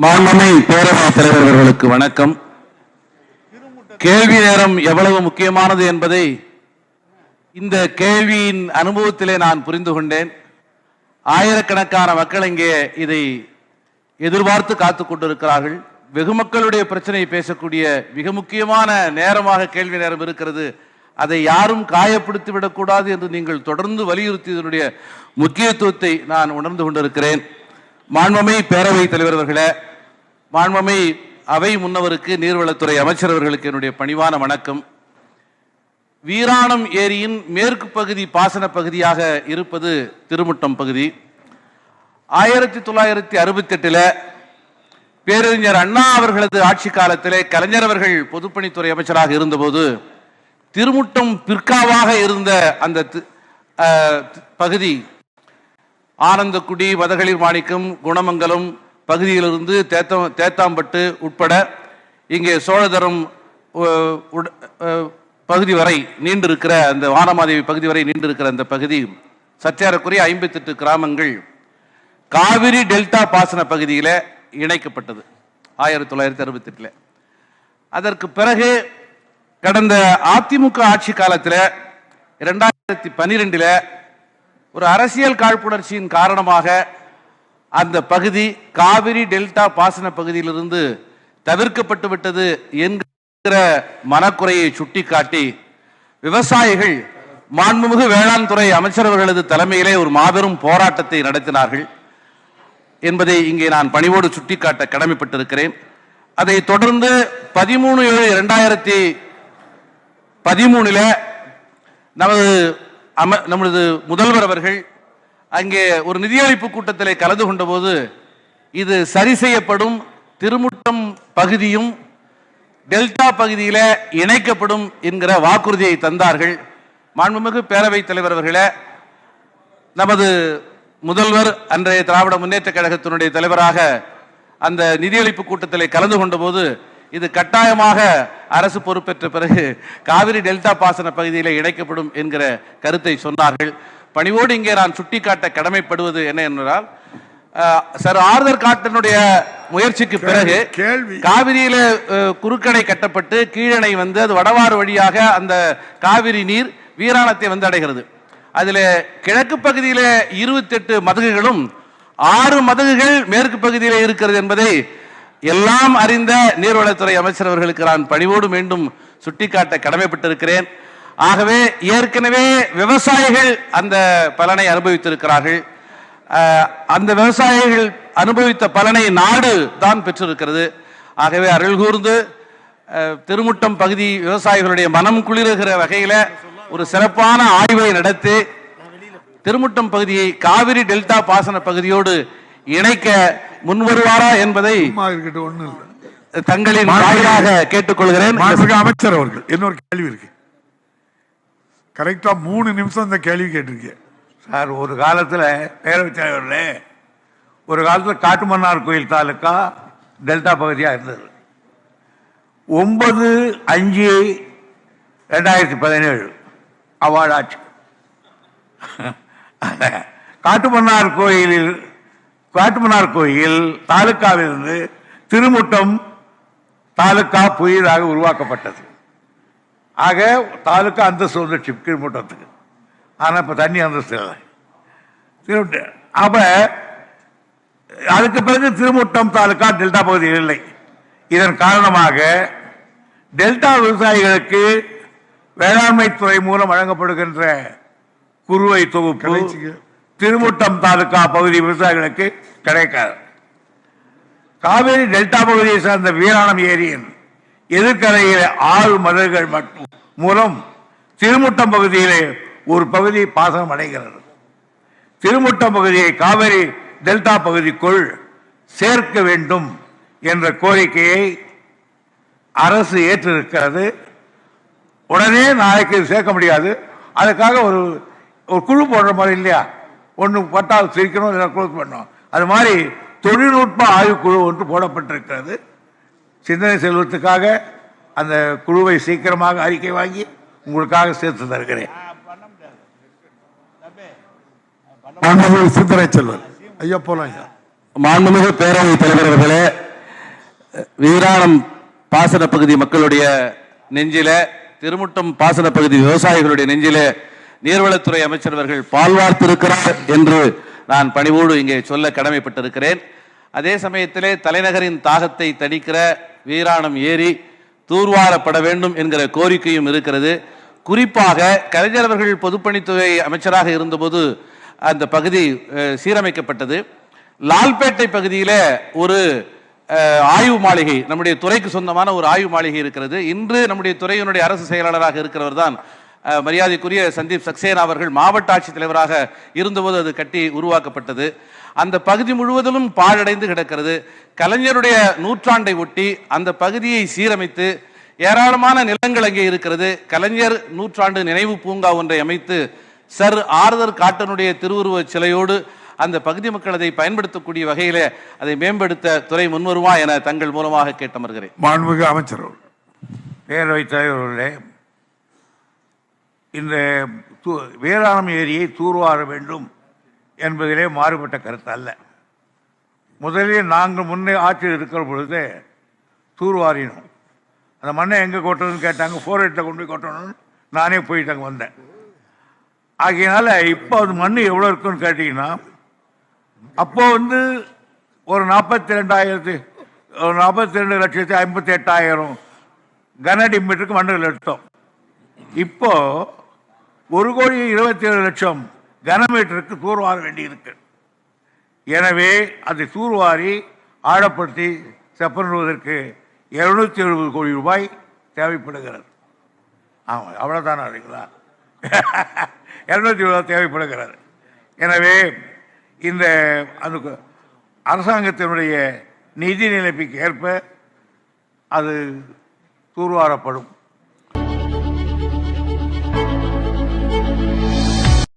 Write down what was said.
மாண்புமை பேரவைத் தலைவர் அவர்களுக்கு வணக்கம். கேள்வி நேரம் எவ்வளவு முக்கியமானது என்பதை இந்த கேள்வியின் அனுபவத்திலே நான் புரிந்து கொண்டேன். ஆயிரக்கணக்கான மக்கள் இங்கே இதை எதிர்பார்த்து காத்து கொண்டிருக்கிறார்கள். வெகு மக்களுடைய பிரச்சனையை பேசக்கூடிய மிக முக்கியமான நேரமாக கேள்வி நேரம் இருக்கிறது. அதை யாரும் காயப்படுத்தி விடக்கூடாது என்று நீங்கள் தொடர்ந்து வலியுறுத்தியதனுடைய முக்கியத்துவத்தை நான் உணர்ந்து கொண்டிருக்கிறேன். மாண்புமை பேரவைத் தலைவர் அவர்களே மாண்புமை அவை முன்னவருக்கு நீர்வளத்துறை அமைச்சர் அவர்களுக்கு என்னுடைய பணிவான வணக்கம். வீராணம் ஏரியின் மேற்கு பகுதி பாசன பகுதியாக இருப்பது திருமுட்டம் பகுதி. ஆயிரத்தி தொள்ளாயிரத்தி அறுபத்தி எட்டுல பேரறிஞர் அண்ணா அவர்களது ஆட்சி காலத்திலே கலைஞர் அவர்கள் பொதுப்பணித்துறை அமைச்சராக இருந்தபோது திருமுட்டம் பிற்காவாக இருந்த அந்த தி- பகுதி ஆனந்தக்குடி வதகளிர் மாணிக்கம் குணமங்கலம் பகுதியிலிருந்து தேத்தம் தேத்தாம்பட்டு உட்பட இங்கே சோழதரம் உட- பகுதி வரை நீண்டிருக்கிற அந்த வானமாதேவி பகுதி வரை நீண்டிருக்கிற அந்த பகுதி சற்றேறக்குறைய ஐம்பத்தெட்டு கிராமங்கள் காவிரி டெல்டா பாசன பகுதியில் இணைக்கப்பட்டது ஆயிரத்தி தொள்ளாயிரத்தி அறுபத்தெட்டில். அதற்கு பிறகு கடந்த அதிமுக ஆட்சி காலத்தில் ரெண்டாயிரத்தி பன்னிரெண்டில் ஒரு அரசியல் காழ்ப்புணர்ச்சியின் காரணமாக அந்த பகுதி காவிரி டெல்டா பாசன பகுதியிலிருந்து தவிர்க்கப்பட்டு விட்டது என்கிற மனக்குறையை சுட்டிக்காட்டி விவசாயிகள் மாண்புமிகு வேளாண் துறை அமைச்சர் தலைமையிலே ஒரு மாபெரும் போராட்டத்தை நடத்தினார்கள் என்பதை இங்கே நான் பணிவோடு சுட்டிக்காட்ட கடமைப்பட்டிருக்கிறேன். அதை தொடர்ந்து பதிமூணு ஏழு இரண்டாயிரத்தி பதிமூணில் நமது அம நமது முதல்வர் அவர்கள் அங்கே ஒரு நிதியளிப்பு கூட்டத்தில் கலந்து கொண்டபோது இது சரி செய்யப்படும் திருமுட்டம் பகுதியும் டெல்டா பகுதியில் இணைக்கப்படும் என்கிற வாக்குறுதியை தந்தார்கள். மாண்புமிகு பேரவைத் தலைவர் அவர்களே நமது முதல்வர் அன்றைய திராவிட முன்னேற்ற கழகத்தினுடைய தலைவராக அந்த நிதியளிப்பு கூட்டத்தில் கலந்து கொண்டபோது இது கட்டாயமாக அரசு பொறுப்பேற்ற பிறகு காவிரி டெல்டா பாசன பகுதியில் இணைக்கப்படும் என்கிற கருத்தை சொன்னார்கள் பணிவோடு இங்கே நான் சுட்டிக்காட்ட கடமைப்படுவது என்ன என்றால் சர் ஆர்தர் காட்டனுடைய முயற்சிக்கு பிறகு கேள்வி. காவிரியில குறுக்கணை கட்டப்பட்டு கீழணை வந்து அது வடவாறு வழியாக அந்த காவிரி நீர் வீராணத்தை வந்து அடைகிறது அதுல கிழக்கு பகுதியில இருபத்தெட்டு மதகுகளும் ஆறு மதகுகள் மேற்கு பகுதியில இருக்கிறது என்பதை எல்லாம் அறிந்த நீர்வளத்துறை அமைச்சர் அவர்களுக்கு நான் பணிவோடு மீண்டும் சுட்டிக்காட்ட கடமைப்பட்டிருக்கிறேன். ஆகவே ஏற்கனவே விவசாயிகள் அந்த பலனை அனுபவித்திருக்கிறார்கள். அந்த விவசாயிகள் அனுபவித்த பலனை நாடு தான் பெற்றிருக்கிறது. ஆகவே அருள் கூர்ந்து திருமுட்டம் பகுதி விவசாயிகளுடைய மனம் குளிருகிற வகையில் ஒரு சிறப்பான ஆய்வை நடத்தி திருமுட்டம் பகுதியை காவிரி டெல்டா பாசன பகுதியோடு இணைக்க முன்வருவாரா என்பதை இருக்கட்டும் ஒண்ணும் இல்ல. தங்களின் வாயிலாக கேட்டுக்கொள்கிறேன். அமைச்சர் அவர்கள் இன்னொரு கேள்வி இருக்கு. கரெக்டா மூணு நிமிஷம் இந்த கேள்வி கேட்டிருக்கீங்க சார் ஒரு காலத்தில் பேரவைத் தலைவர்களே ஒரு காலத்தில் காட்டுமன்னார் கோயில் தாலுக்கா டெல்டா பகுதியாக இருந்தது. ஒன்பது அஞ்சு ரெண்டாயிரத்தி பதினேழு அவார்டு ஆட்சி காட்டுமன்னார் கோயிலில் காட்டுமன்னார் கோயில் தாலுக்காவிலிருந்து திருமுட்டம் தாலுக்கா புதிதாக உருவாக்கப்பட்டது. ஆக தாலுக்கா அந்தஸ்து வந்துச்சு கீழ்மட்டத்துக்கு ஆனால் இப்போ தண்ணி அந்தஸ்து இல்லை. திருமுட்ட அப்ப அதுக்கு பிறகு திருமுட்டம் தாலுக்கா டெல்டா பகுதியில் இல்லை. இதன் காரணமாக டெல்டா விவசாயிகளுக்கு வேளாண்மை துறை மூலம் வழங்கப்படுகின்ற குறுவை தொகுப்பு திருமுட்டம் தாலுகா பகுதி விவசாயிகளுக்கு கிடைக்காது. காவேரி டெல்டா பகுதியை சார்ந்த வீராணம் ஏரியின் எதிர்கரையிலே ஆறு மதகுகள் மட்டும் மூலம் திருமுட்டம் பகுதியிலே ஒரு பகுதி பாசனம் அடைகிறது. திருமுட்டம் பகுதியை காவிரி டெல்டா பகுதிக்குள் சேர்க்க வேண்டும் என்ற கோரிக்கையை அரசு ஏற்றிருக்கிறது. உடனே நாளைக்கு சேர்க்க முடியாது. அதுக்காக ஒரு ஒரு குழு போடுற மாதிரி இல்லையா? ஒன்று பட்டால் சிரிக்கணும் இல்லை க்ளோஸ் பண்ணணும். அது மாதிரி தொழில்நுட்ப ஆய்வுக்குழு ஒன்று போடப்பட்டிருக்கிறது. சிந்தனை செல்வத்துக்காக அந்த குழுவை சீக்கிரமாக அறிக்கை வாங்கி உங்களுக்காக சேர்த்து தருகிறேன். மாண்புமிகு சிந்தனை செல்வன். ஐயா போலாம் ஐயா. மாண்புமிகு பேரவைத் தலைவர் அவர்களே வீராணம் பாசன பகுதி மக்களுடைய நெஞ்சில திருமுட்டம் பாசன பகுதி விவசாயிகளுடைய நெஞ்சில நீர்வளத்துறை அமைச்சர் அவர்கள் பால்வார்த்திருக்கிறார் என்று நான் பணிவோடு இங்கே சொல்ல கடமைப்பட்டிருக்கிறேன். அதே சமயத்திலே தலைநகரின் தாகத்தை தணிக்கிற வீராணம் ஏரி தூர்வாரப்பட வேண்டும் என்கிற கோரிக்கையும் இருக்கிறது. குறிப்பாக கலைஞர் அவர்கள் பொதுப்பணித்துறை அமைச்சராக இருந்தபோது அந்த பகுதி சீரமைக்கப்பட்டது. லால்பேட்டை பகுதியில் ஒரு ஆய்வு மாளிகை நம்முடைய துறைக்கு சொந்தமான ஒரு ஆய்வு மாளிகை இருக்கிறது. இன்று நம்முடைய துறையினுடைய அரசு செயலாளராக இருக்கிறவர் தான் மரியாதைக்குரிய சந்தீப் சக்சேனா அவர்கள் மாவட்ட ஆட்சித்தலைவராக இருந்தபோது அது கட்டி உருவாக்கப்பட்டது. அந்த பகுதி முழுவதிலும் பாழடைந்து கிடக்கிறது. கலைஞருடைய நூற்றாண்டை ஒட்டி அந்த பகுதியை சீரமைத்து ஏராளமான நிலங்கள் அங்கே இருக்கிறது. கலைஞர் நூற்றாண்டு நினைவு பூங்கா ஒன்றை அமைத்து சர் ஆறுதர் காட்டனுடைய திருவுருவச் சிலையோடு அந்த பகுதி மக்கள் அதை பயன்படுத்தக்கூடிய வகையிலே அதை மேம்படுத்த துறை முன்வருமா என தங்கள் மூலமாக கேட்டமர்கிறேன். மாண்புமிகு அமைச்சர் பேரவைத் தலைவர்களே இந்த தூ வேளாண் ஏரியை தூர்வார வேண்டும் என்பதிலே மாறுபட்ட கருத்து அல்ல. முதலில் நாங்கள் முன்னே ஆட்சியில் இருக்கிற பொழுது தூர்வாரினோம். அந்த மண்ணை எங்கே கொட்டணும்னு கேட்டாங்க ஃபோர் எயிட்டில் கொண்டு போய் கொட்டணும்னு நானே போயிட்டு அங்கே வந்தேன். ஆகையினால இப்போ அது மண் எவ்வளோ இருக்குன்னு கேட்டிங்கன்னா அப்போ வந்து ஒரு நாற்பத்தி ரெண்டாயிரத்து ஒரு நாற்பத்தி ரெண்டு லட்சத்தி ஐம்பத்தி எட்டாயிரம் கனடி மீட்டருக்கு மண்ணுகள் எடுத்தோம். இப்போது ஒரு கோடி இருபத்தி ஏழு லட்சம் கனமீட்டருக்கு தூர்வார வேண்டியிருக்கு. எனவே அதை தூர்வாரி ஆழப்படுத்தி செப்பனிடுவதற்கு இருநூத்தி எழுபது கோடி ரூபாய் தேவைப்படுகிறது. ஆமாம் அவ்வளோதானா இல்லைங்களா? இரநூத்தி எழுபது தேவைப்படுகிறது. எனவே இந்த அந்த அரசாங்கத்தினுடைய நிதி நிலைமைக்கு ஏற்ப அது தூர்வாரப்படும்.